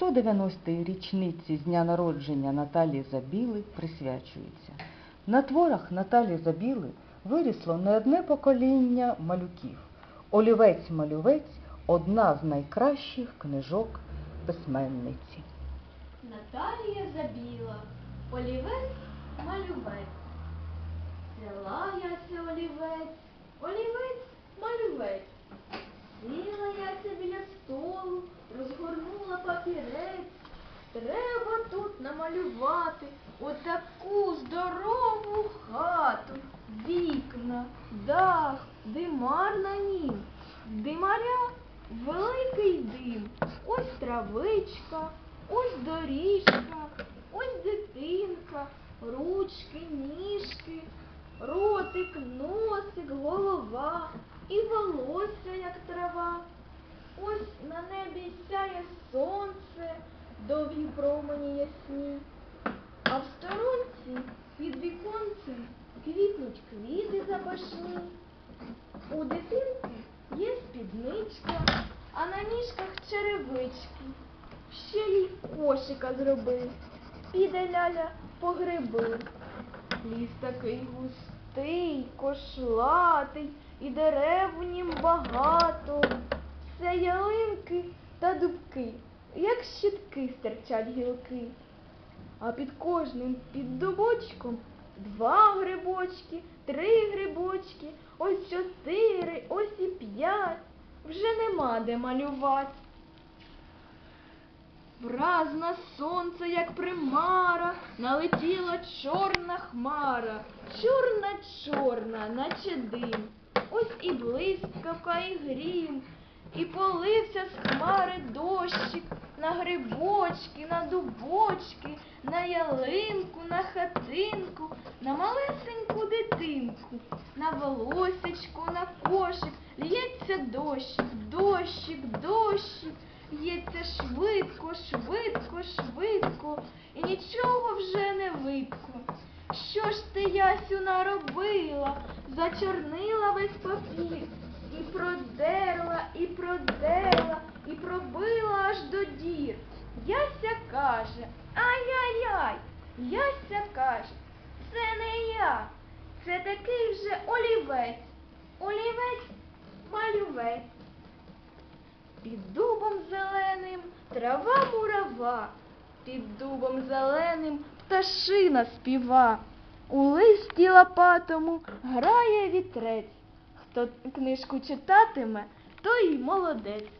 190-ї річниці з дня народження Наталії Забіли присвячується. На творах Наталії Забіли вирісло не одне покоління малюків. Олівець-малювець одна з найкращих книжок письменниці. Наталія забіла, олівець малювець. Взяла я це олівець, олівець малювець. Сіла я це біля намалювати отаку здорову хату. Вікна, дах, димар на нім. Димаря великий дим. Ось травичка, ось доріжка, ось дитинка, ручки, ніжки, ротик, носик, голова і волосся, як трава. Ось на небі сяє сонце, довгі промені ясні, а в сторонці під віконцем квітнуть квіти запашні. У дитинки є спідничка, а на ніжках черевички. Ще їй кошика зробив. Піде ляля по гриби. Ліс такий густий, кошлатий, і дерев у нім багато. Це ялинки та дубки, як щитки стирчать гілки. А під кожним під дубочком два грибочки, три грибочки, ось чотири, ось і п'ять. Вже нема де малювати. Враз на сонце, як примара, налетіла чорна хмара, чорна, чорна, наче дим. Ось і блискавка, і грім, і полився з хмари дощик на грибочки, на дубочки, на ялинку, на хатинку, на малесеньку дитинку, на волосечку, на кошик, лється дощик, дощик, дощик. Лється швидко, швидко, швидко, і нічого вже не видко. Що ж ти, Ясю, наробила? Зачорнила весь папір, і продерла, і пробила аж до дір. Яся каже, ай-яй-яй, Яся каже, це не я, це такий вже олівець, олівець малювець. Під дубом зеленим трава мурава, під дубом зеленим пташина співа. У листі лопатому грає вітрець. Хто книжку читатиме, той молодець.